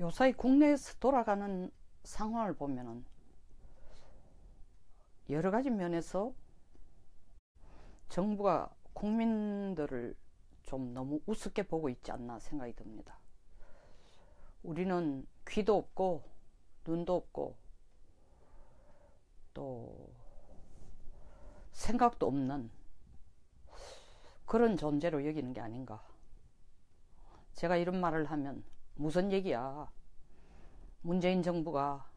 요사이 국내에서 돌아가는 상황을 보면은 여러 가지 면에서 정부가 국민들을 좀 너무 우습게 보고 있지 않나 생각이 듭니다. 우리는 귀도 없고 눈도 없고 또 생각도 없는 그런 존재로 여기는 게 아닌가. 제가 이런 말을 하면 무슨 얘기야. 문재인 정부가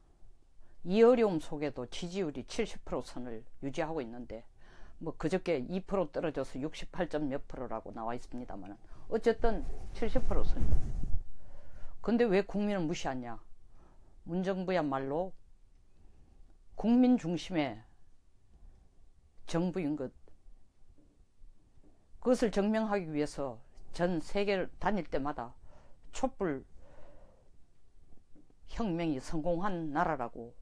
이 어려움 속에도 지지율이 70% 선을 유지하고 있는데 뭐 그저께 2% 떨어져서 68점 몇 프로라고 나와 있습니다만 어쨌든 70% 선. 근데 왜 국민을 무시하냐? 문정부야말로 국민 중심의 정부인 것. 그것을 증명하기 위해서 전 세계를 다닐 때마다 촛불 혁명이 성공한 나라라고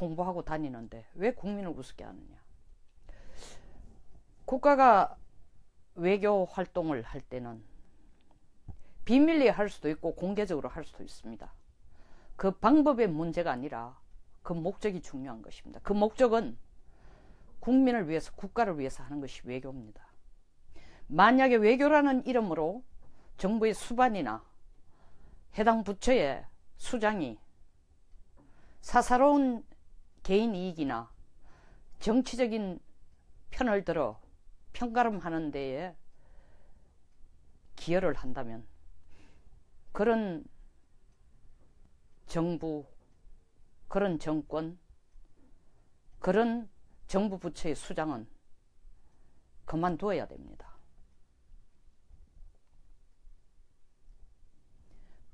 홍보하고 다니는데 왜 국민을 우습게 하느냐. 국가가 외교 활동을 할 때는 비밀리에 할 수도 있고 공개적으로 할 수도 있습니다. 그 방법의 문제가 아니라 그 목적이 중요한 것입니다. 그 목적은 국민을 위해서 국가를 위해서 하는 것이 외교입니다. 만약에 외교라는 이름으로 정부의 수반이나 해당 부처의 수장이 사사로운 개인 이익이나 정치적인 편을 들어 평가름하는 데에 기여를 한다면 그런 정부, 그런 정권, 그런 정부 부처의 수장은 그만두어야 됩니다.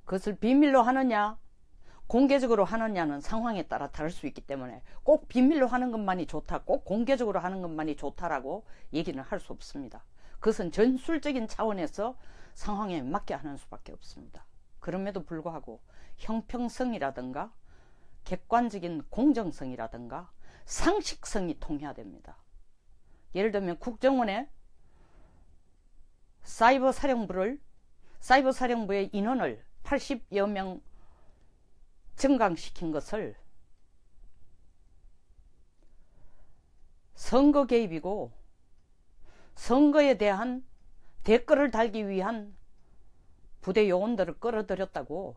그것을 비밀로 하느냐, 공개적으로 하느냐는 상황에 따라 다를 수 있기 때문에 꼭 비밀로 하는 것만이 좋다, 꼭 공개적으로 하는 것만이 좋다라고 얘기는 할 수 없습니다. 그것은 전술적인 차원에서 상황에 맞게 하는 수밖에 없습니다. 그럼에도 불구하고 형평성이라든가 객관적인 공정성이라든가 상식성이 통해야 됩니다. 예를 들면 국정원의 사이버 사령부를 사이버 사령부의 인원을 80여 명 증강시킨 것을 선거 개입이고 선거에 대한 댓글을 달기 위한 부대 요원들을 끌어들였다고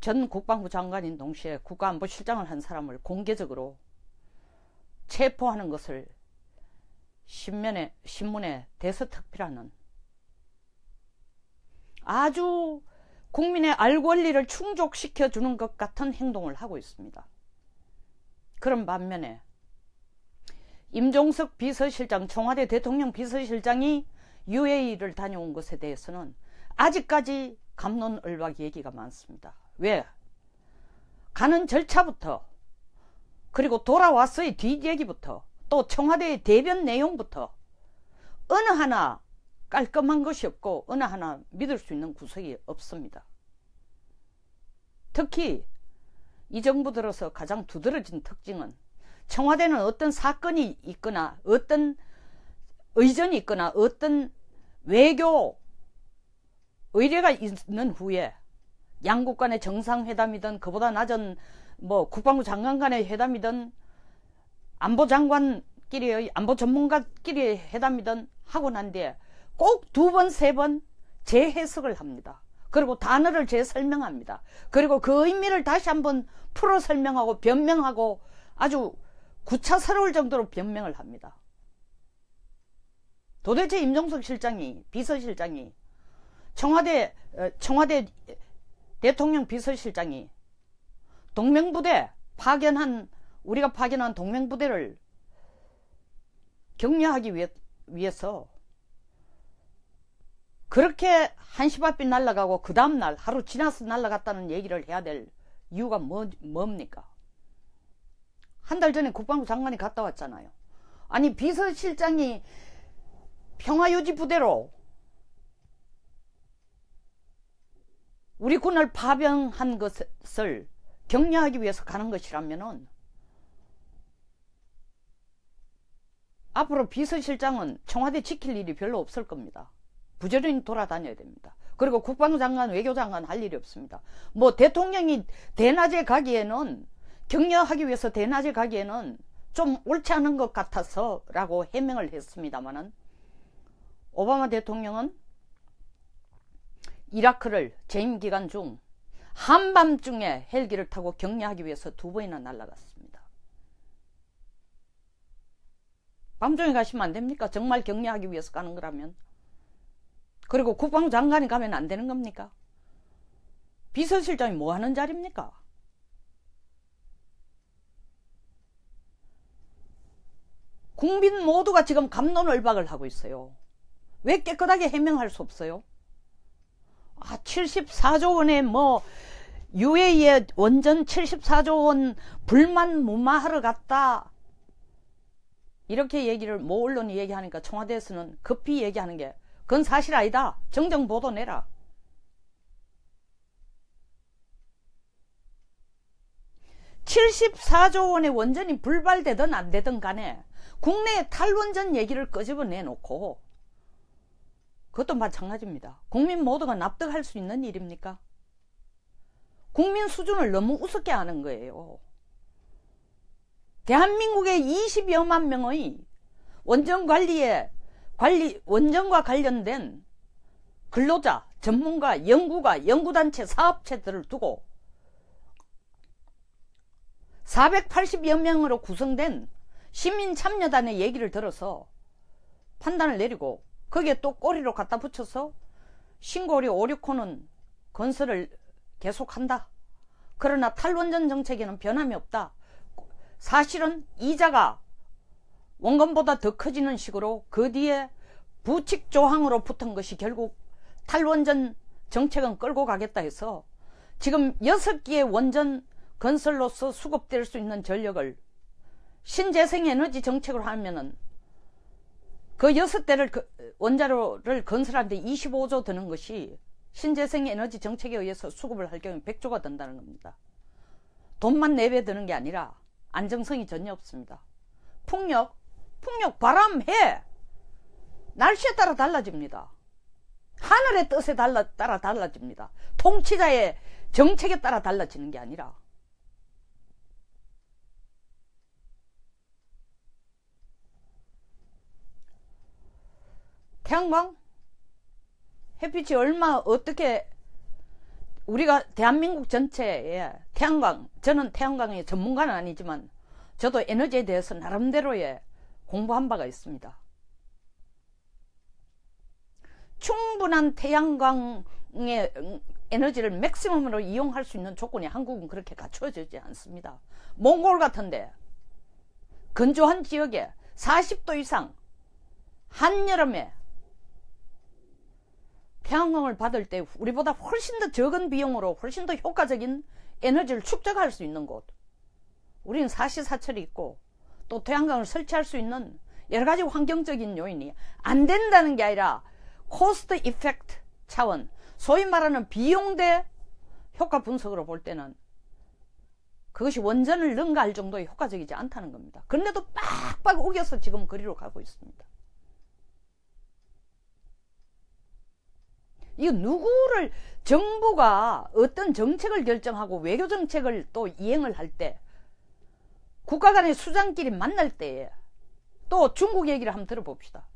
전 국방부 장관인 동시에 국가안보실장을 한 사람을 공개적으로 체포하는 것을 신문에, 신문에 대서특필하는 아주 국민의 알 권리를 충족시켜 주는 것 같은 행동을 하고 있습니다. 그런 반면에 임종석 비서실장, 청와대 대통령 비서실장이 UAE를 다녀온 것에 대해서는 아직까지 감론을박 얘기가 많습니다. 왜? 가는 절차부터 그리고 돌아왔어의 뒷얘기부터 또 청와대의 대변 내용부터 어느 하나 깔끔한 것이 없고 어느 하나 믿을 수 있는 구석이 없습니다. 특히 이 정부 들어서 가장 두드러진 특징은 청와대는 어떤 사건이 있거나 어떤 의전이 있거나 어떤 외교 의뢰가 있는 후에 양국 간의 정상회담이든 그보다 낮은 뭐 국방부 장관 간의 회담이든 안보 장관끼리의 안보 전문가끼리의 회담이든 하고 난 뒤에 꼭 두 번, 세 번 재해석을 합니다. 그리고 단어를 재설명합니다. 그리고 그 의미를 다시 한번 풀어 설명하고 변명하고 아주 구차스러울 정도로 변명을 합니다. 도대체 임종석 실장이 비서실장이 청와대 어, 청와대 대통령 비서실장이 동맹부대 파견한 우리가 파견한 동맹부대를 격려하기 위해, 위해서 그렇게 한시바삐 날아가고 그 다음날 하루 지나서 날아갔다는 얘기를 해야 될 이유가 뭐, 뭡니까? 한 달 전에 국방부 장관이 갔다 왔잖아요. 아니 비서실장이 평화유지 부대로 우리 군을 파병한 것을 격려하기 위해서 가는 것이라면은 앞으로 비서실장은 청와대 지킬 일이 별로 없을 겁니다. 부지런히 돌아다녀야 됩니다. 그리고 국방장관, 외교장관 할 일이 없습니다. 뭐 대통령이 대낮에 가기에는 격려하기 위해서 대낮에 가기에는 좀 옳지 않은 것 같아서 라고 해명을 했습니다마는 오바마 대통령은 이라크를 재임 기간 중 한밤중에 헬기를 타고 격려하기 위해서 두 번이나 날아갔습니다. 밤중에 가시면 안 됩니까? 정말 격려하기 위해서 가는 거라면. 그리고 국방장관이 가면 안 되는 겁니까? 비서실장이 뭐 하는 자리입니까? 국민 모두가 지금 감론을박을 하고 있어요. 왜 깨끗하게 해명할 수 없어요? 아, 74조 원의 뭐 UAE에 원전 74조 원 불만 무마하러 갔다. 이렇게 얘기를 모 언론이 얘기하니까 청와대에서는 급히 얘기하는 게 그건 사실 아니다. 정정 보도 내라. (74조) 원의 원전이 불발되든 안 되든 간에 국내의 탈원전 얘기를 끄집어 내 놓고 그것도 마찬가지입니다. 국민 모두가 납득할 수 있는 일입니까? 국민 수준을 너무 우습게 하는 거예요. 대한민국의 20여만 명의 원전 관리에 관리 원전과 관련된 근로자, 전문가, 연구가, 연구단체, 사업체들을 두고 480여 명으로 구성된 시민참여단의 얘기를 들어서 판단을 내리고 거기에 또 꼬리로 갖다 붙여서 신고리 5, 6호는 건설을 계속한다. 그러나 탈원전 정책에는 변함이 없다. 사실은 이자가 원금보다 더 커지는 식으로 그 뒤에 부칙 조항으로 붙은 것이 결국 탈원전 정책은 끌고 가겠다 해서 지금 6개의 원전 건설로서 수급될 수 있는 전력을 신재생 에너지 정책으로 하면은 그 여섯 대를 원자로를 건설하는데 25조 드는 것이 신재생 에너지 정책에 의해서 수급을 할 경우에 100조가 든다는 겁니다. 돈만 4배 드는 게 아니라 안정성이 전혀 없습니다. 풍력, 풍력, 바람, 해 날씨에 따라 달라집니다. 하늘의 뜻에 달라, 따라 달라집니다. 통치자의 정책에 따라 달라지는 게 아니라 태양광 햇빛이 얼마 어떻게 우리가 대한민국 전체에 태양광 저는 태양광의 전문가는 아니지만 저도 에너지에 대해서 나름대로의 공부한 바가 있습니다. 충분한 태양광의 에너지를 맥시멈으로 이용할 수 있는 조건이 한국은 그렇게 갖추어지지 않습니다. 몽골 같은데 건조한 지역에 40도 이상 한여름에 태양광을 받을 때 우리보다 훨씬 더 적은 비용으로 훨씬 더 효과적인 에너지를 축적할 수 있는 곳. 우리는 사시사철이 있고 또 태양광을 설치할 수 있는 여러 가지 환경적인 요인이 안 된다는 게 아니라 코스트 이펙트 차원, 소위 말하는 비용 대 효과 분석으로 볼 때는 그것이 원전을 능가할 정도의 효과적이지 않다는 겁니다. 그런데도 빡빡 우겨서 지금 그리로 가고 있습니다. 이거 누구를 정부가 어떤 정책을 결정하고 외교 정책을 또 이행을 할 때 국가 간의 수장끼리 만날 때또 중국 얘기를 한번 들어봅시다.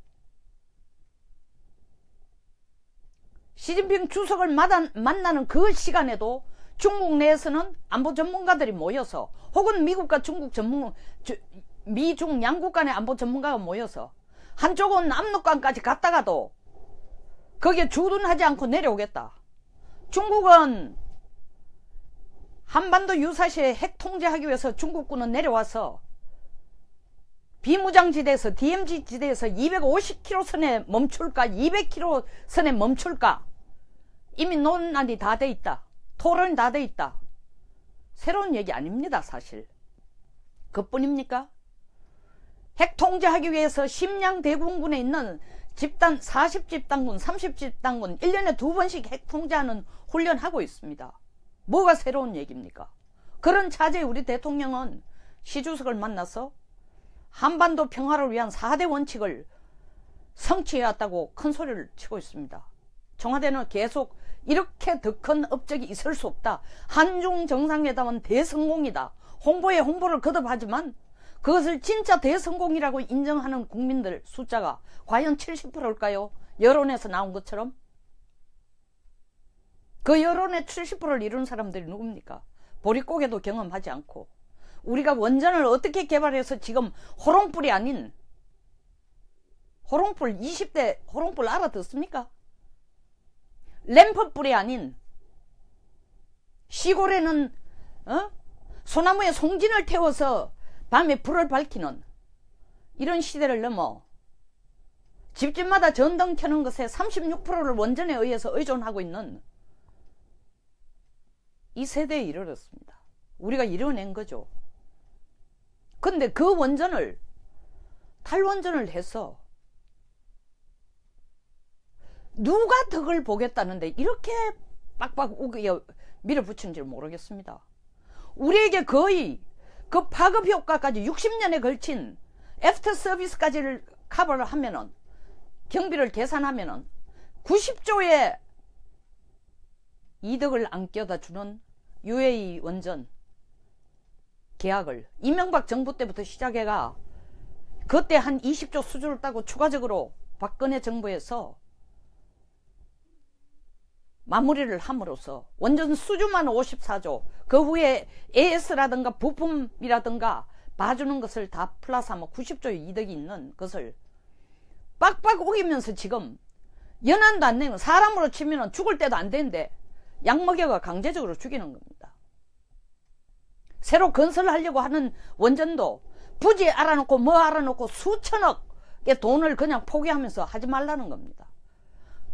시진핑 주석을 만나는 그 시간에도 중국 내에서는 안보 전문가들이 모여서 혹은 미국과 중국 전문 미중 양국 간의 안보 전문가가 모여서 한쪽은 압록강까지 갔다가도 거기에 주둔하지 않고 내려오겠다. 중국은 한반도 유사시에 핵 통제하기 위해서 중국군은 내려와서 비무장지대에서 DMZ 지대에서 250km 선에 멈출까 200km 선에 멈출까 이미 논란이 다 돼 있다. 토론이 다 돼 있다. 새로운 얘기 아닙니다 사실. 그뿐입니까? 핵 통제하기 위해서 심양 대군군에 있는 집단 40집단군 30집단군 1년에 두 번씩 핵 통제하는 훈련하고 있습니다. 뭐가 새로운 얘기입니까? 그런 차제에 우리 대통령은 시주석을 만나서 한반도 평화를 위한 4대 원칙을 성취해왔다고 큰 소리를 치고 있습니다. 청와대는 계속 이렇게 더 큰 업적이 있을 수 없다. 한중 정상회담은 대성공이다. 홍보에 홍보를 거듭하지만 그것을 진짜 대성공이라고 인정하는 국민들 숫자가 과연 70%일까요? 여론에서 나온 것처럼? 그 여론의 70%를 이룬 사람들이 누굽니까? 보릿고개도 경험하지 않고 우리가 원전을 어떻게 개발해서 지금 호롱불이 아닌 호롱불 20대 호롱불 알아듣습니까? 램프불이 아닌 시골에는 어? 소나무에 송진을 태워서 밤에 불을 밝히는 이런 시대를 넘어 집집마다 전등 켜는 것에 36%를 원전에 의해서 의존하고 있는 이 세대에 이르렀습니다. 우리가 이뤄낸 거죠. 근데 그 원전을 탈원전을 해서 누가 덕을 보겠다는데 이렇게 빡빡 우겨 밀어붙인지 모르겠습니다. 우리에게 거의 그 파급 효과까지 60년에 걸친 애프터 서비스까지를 커버를 하면은 경비를 계산하면은 90조의 이득을 안겨다 주는 UAE 원전 계약을 이명박 정부 때부터 시작해가 그때 한 20조 수주를 따고 추가적으로 박근혜 정부에서 마무리를 함으로써 원전 수주만 54조 그 후에 AS라든가 부품이라든가 봐주는 것을 다 플러스 하면 90조의 이득이 있는 것을 빡빡 우기면서 지금 연한도 안 내는 사람으로 치면 죽을 때도 안 되는데 약 먹여가 강제적으로 죽이는 겁니다. 새로 건설하려고 하는 원전도 부지 알아놓고 뭐 알아놓고 수천억의 돈을 그냥 포기하면서 하지 말라는 겁니다.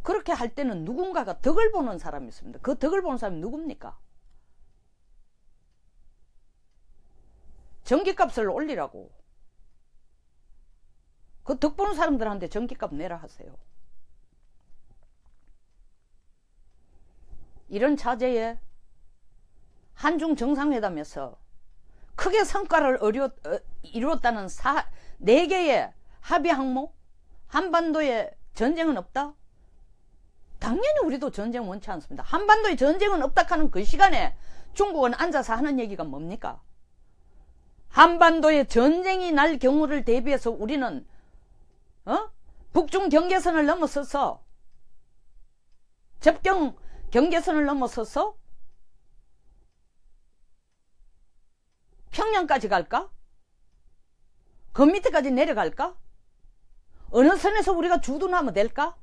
그렇게 할 때는 누군가가 덕을 보는 사람이 있습니다. 그 덕을 보는 사람이 누굽니까? 전기값을 올리라고. 그 덕 보는 사람들한테 전기값 내라 하세요. 이런 차제에 한중 정상회담에서 크게 성과를 어려, 어, 이루었다는 사, 4개의 합의 항목, 한반도에 전쟁은 없다? 당연히 우리도 전쟁 원치 않습니다. 한반도에 전쟁은 없다 하는 그 시간에 중국은 앉아서 하는 얘기가 뭡니까? 한반도에 전쟁이 날 경우를 대비해서 우리는 어? 북중 경계선을 넘어서서 접경 경계선을 넘어서서 평양까지 갈까? 그 밑에까지 내려갈까? 어느 선에서 우리가 주둔하면 될까?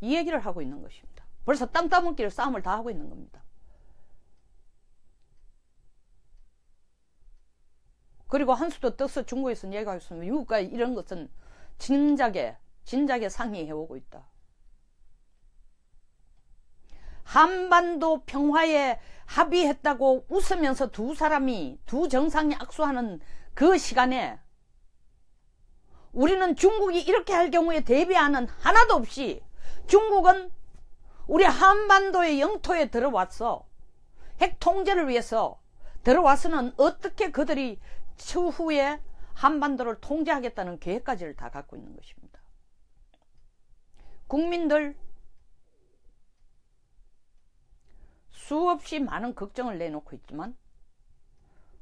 이 얘기를 하고 있는 것입니다. 벌써 땅 따먹기를 싸움을 다 하고 있는 겁니다. 그리고 한수도 떠서 중국에서 얘기하고 있으면 미국과 이런 것은 진작에 진작에 상의해오고 있다. 한반도 평화에 합의했다고 웃으면서 두 사람이 두 정상이 악수하는 그 시간에 우리는 중국이 이렇게 할 경우에 대비하는 하나도 없이 중국은 우리 한반도의 영토에 들어왔어. 핵 통제를 위해서 들어와서는 어떻게 그들이 추후에 한반도를 통제하겠다는 계획까지를 다 갖고 있는 것입니다. 국민들 수없이 많은 걱정을 내놓고 있지만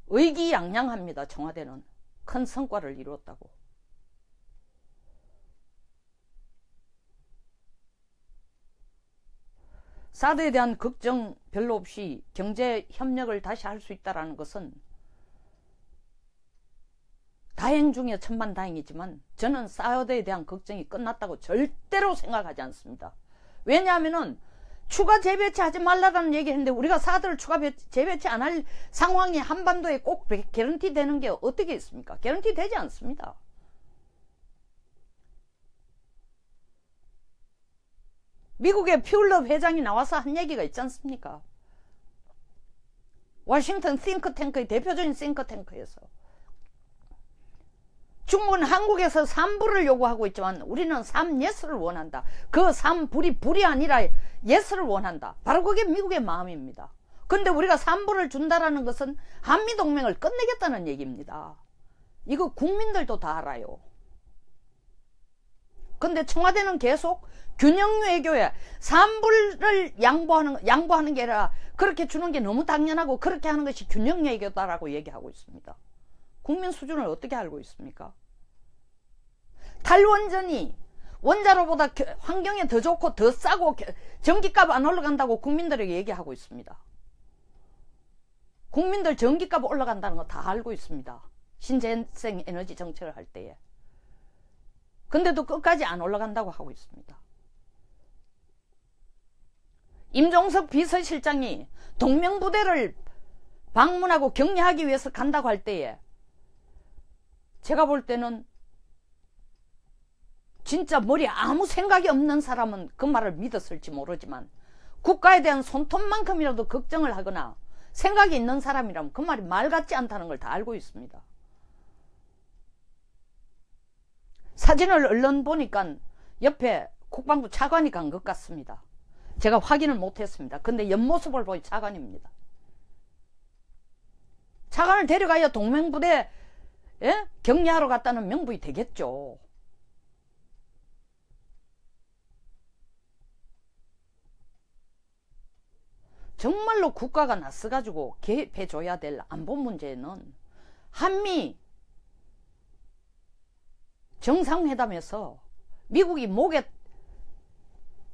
의기양양합니다. 청와대는 큰 성과를 이루었다고. 사드에 대한 걱정 별로 없이 경제 협력을 다시 할 수 있다는 것은 다행 중에 천만 다행이지만 저는 사드에 대한 걱정이 끝났다고 절대로 생각하지 않습니다. 왜냐하면은 추가 재배치 하지 말라는 얘기 했는데 우리가 사드를 추가 재배치 안 할 상황이 한반도에 꼭 개런티 되는 게 어떻게 있습니까? 개런티 되지 않습니다. 미국의 퓨러 회장이 나와서 한 얘기가 있지 않습니까? 워싱턴 싱크탱크의 대표적인 싱크탱크에서 중국은 한국에서 삼불을 요구하고 있지만 우리는 삼예스를 원한다. 그 삼불이 불이 아니라 예스를 원한다. 바로 그게 미국의 마음입니다. 근데 우리가 삼불을 준다라는 것은 한미동맹을 끝내겠다는 얘기입니다. 이거 국민들도 다 알아요. 근데 청와대는 계속 균형 외교에 산불을 양보하는 양보하는 게 아니라 그렇게 주는 게 너무 당연하고 그렇게 하는 것이 균형 외교다라고 얘기하고 있습니다. 국민 수준을 어떻게 알고 있습니까? 탈원전이 원자로보다 환경에 더 좋고 더 싸고 전기값 안 올라간다고 국민들에게 얘기하고 있습니다. 국민들 전기값 올라간다는 거 다 알고 있습니다. 신재생 에너지 정책을 할 때에. 근데도 끝까지 안 올라간다고 하고 있습니다. 임종석 비서실장이 동명부대를 방문하고 격려하기 위해서 간다고 할 때에 제가 볼 때는 진짜 머리에 아무 생각이 없는 사람은 그 말을 믿었을지 모르지만 국가에 대한 손톱만큼이라도 걱정을 하거나 생각이 있는 사람이라면 그 말이 말 같지 않다는 걸 다 알고 있습니다. 사진을 얼른 보니까 옆에 국방부 차관이 간 것 같습니다. 제가 확인을 못했습니다. 근데 옆모습을 보니 차관입니다. 차관을 데려가야 동맹부대 예? 격려하러 갔다는 명분이 되겠죠. 정말로 국가가 나서가지고 개입해줘야 될 안보 문제는 한미 정상회담에서 미국이 목에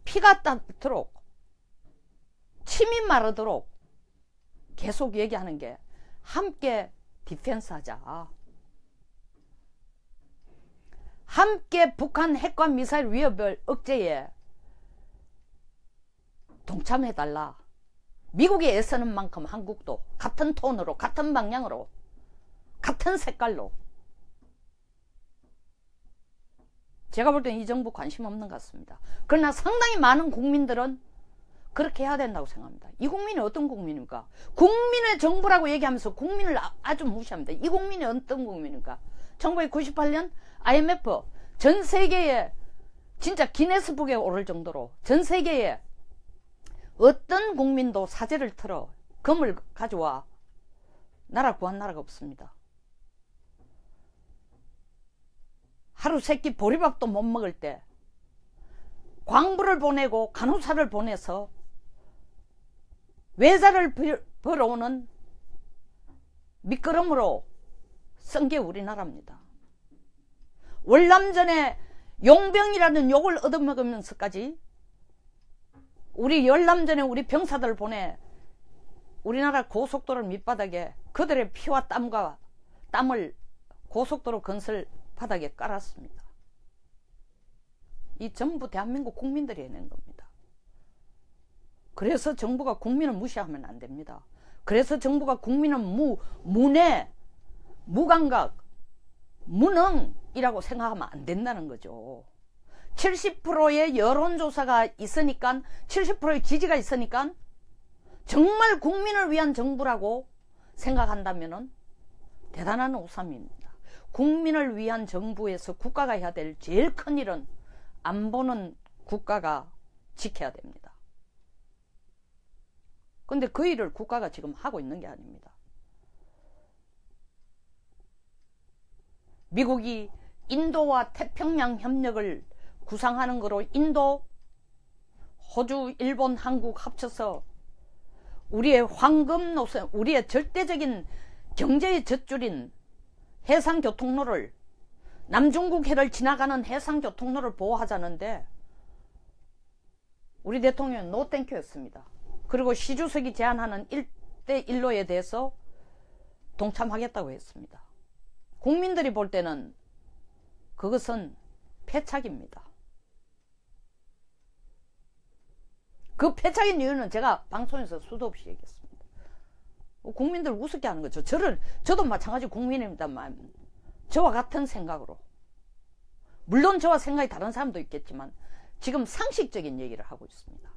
피가 따도록 침이 마르도록 계속 얘기하는 게 함께 디펜스 하자. 함께 북한 핵과 미사일 위협을 억제에 동참해달라. 미국이 애쓰는 만큼 한국도 같은 톤으로, 같은 방향으로, 같은 색깔로. 제가 볼 때는 이 정부 관심 없는 것 같습니다. 그러나 상당히 많은 국민들은 그렇게 해야 된다고 생각합니다. 이 국민이 어떤 국민입니까? 국민의 정부라고 얘기하면서 국민을 아, 주 무시합니다. 이 국민이 어떤 국민입니까? 1998년 IMF 전 세계에 진짜 기네스북에 오를 정도로 전 세계에 어떤 국민도 사제를 틀어 금을 가져와 나라 구한 나라가 없습니다. 하루 세끼 보리밥도 못 먹을 때 광부를 보내고 간호사를 보내서 외자를 벌어오는 미끄럼으로 쓴 게 우리나라입니다. 월남전에 용병이라는 욕을 얻어먹으면서까지 우리 열남전에 우리 병사들 보내 우리나라 고속도로 밑바닥에 그들의 피와 땀과 땀을 고속도로 건설 바닥에 깔았습니다. 이 전부 대한민국 국민들이 해낸 겁니다. 그래서 정부가 국민을 무시하면 안 됩니다. 그래서 정부가 국민은 무, 무내, 무감각, 무능이라고 생각하면 안 된다는 거죠. 70%의 여론조사가 있으니까 70%의 지지가 있으니까 정말 국민을 위한 정부라고 생각한다면 대단한 오삼입니다. 국민을 위한 정부에서 국가가 해야 될 제일 큰 일은 안 보는 국가가 지켜야 됩니다. 근데 그 일을 국가가 지금 하고 있는 게 아닙니다. 미국이 인도와 태평양 협력을 구상하는 거로 인도, 호주, 일본, 한국 합쳐서 우리의 황금 노선, 우리의 절대적인 경제의 젖줄인 해상교통로를 남중국 해를 지나가는 해상교통로를 보호하자는데 우리 대통령은 노 땡큐였습니다. 그리고 시주석이 제안하는 1대 1로에 대해서 동참하겠다고 했습니다. 국민들이 볼 때는 그것은 패착입니다. 그 패착인 이유는 제가 방송에서 수도 없이 얘기했습니다. 국민들 우습게 하는 거죠. 저를, 저도 마찬가지 국민입니다만, 저와 같은 생각으로. 물론 저와 생각이 다른 사람도 있겠지만, 지금 상식적인 얘기를 하고 있습니다.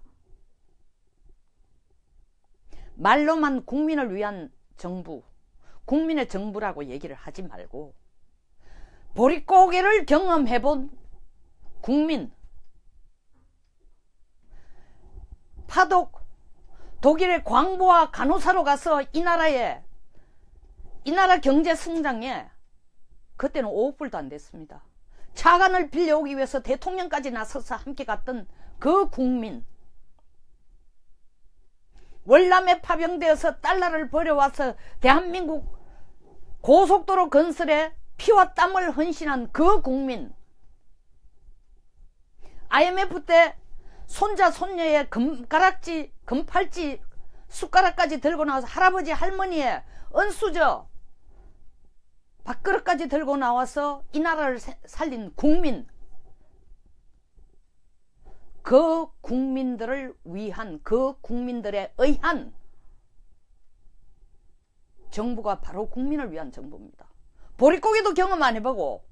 말로만 국민을 위한 정부, 국민의 정부라고 얘기를 하지 말고, 보릿고개를 경험해본 국민, 파독 독일의 광부와 간호사로 가서 이 나라에 이 나라 경제 성장에 그때는 5억불도 안 됐습니다. 차관을 빌려오기 위해서 대통령까지 나서서 함께 갔던 그 국민 월남에 파병되어서 달러를 버려와서 대한민국 고속도로 건설에 피와 땀을 헌신한 그 국민. IMF 때 손자 손녀의 금가락지 금팔찌 숟가락까지 들고 나와서 할아버지 할머니의 은수저 밥그릇까지 들고 나와서 이 나라를 살린 국민. 그 국민들을 위한 그 국민들에 의한 정부가 바로 국민을 위한 정부입니다. 보릿고기도 경험 안 해보고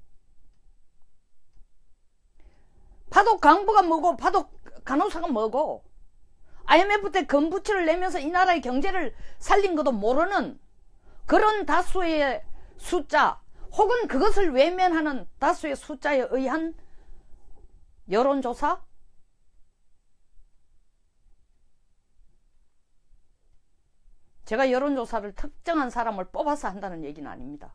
파독 강부가 뭐고 파독 간호사가 뭐고 IMF 때 금부치를 내면서 이 나라의 경제를 살린 것도 모르는 그런 다수의 숫자 혹은 그것을 외면하는 다수의 숫자에 의한 여론조사 제가 여론조사를 특정한 사람을 뽑아서 한다는 얘기는 아닙니다.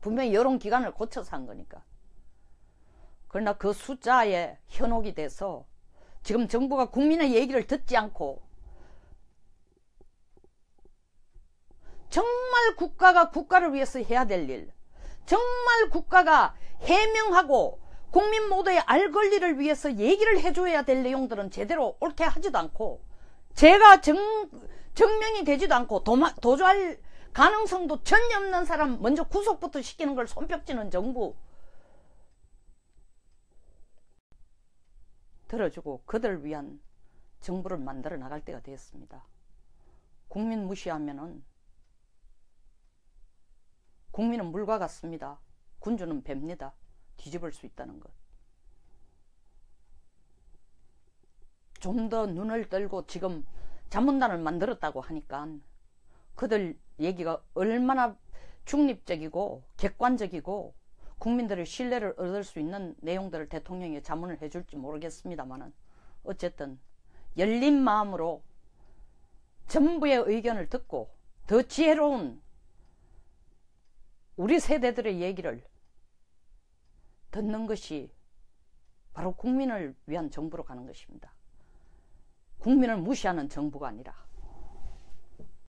분명히 여론기관을 고쳐서 한 거니까. 그러나 그 숫자에 현혹이 돼서 지금 정부가 국민의 얘기를 듣지 않고 정말 국가가 국가를 위해서 해야 될 일, 정말 국가가 해명하고 국민 모두의 알 권리를 위해서 얘기를 해줘야 될 내용들은 제대로 옳게 하지도 않고 제가 정, 증명이 되지도 않고 도마, 도주할 가능성도 전혀 없는 사람 먼저 구속부터 시키는 걸 손뼉치는 정부 들어주고 그들을 위한 정부를 만들어 나갈 때가 되었습니다. 국민 무시하면은 국민은 물과 같습니다. 군주는 뱀니다. 뒤집을 수 있다는 것. 좀 더 눈을 떨고 지금 자문단을 만들었다고 하니까 그들 얘기가 얼마나 중립적이고 객관적이고 국민들의 신뢰를 얻을 수 있는 내용들을 대통령이 자문을 해줄지 모르겠습니다만은 어쨌든 열린 마음으로 전부의 의견을 듣고 더 지혜로운 우리 세대들의 얘기를 듣는 것이 바로 국민을 위한 정부로 가는 것입니다. 국민을 무시하는 정부가 아니라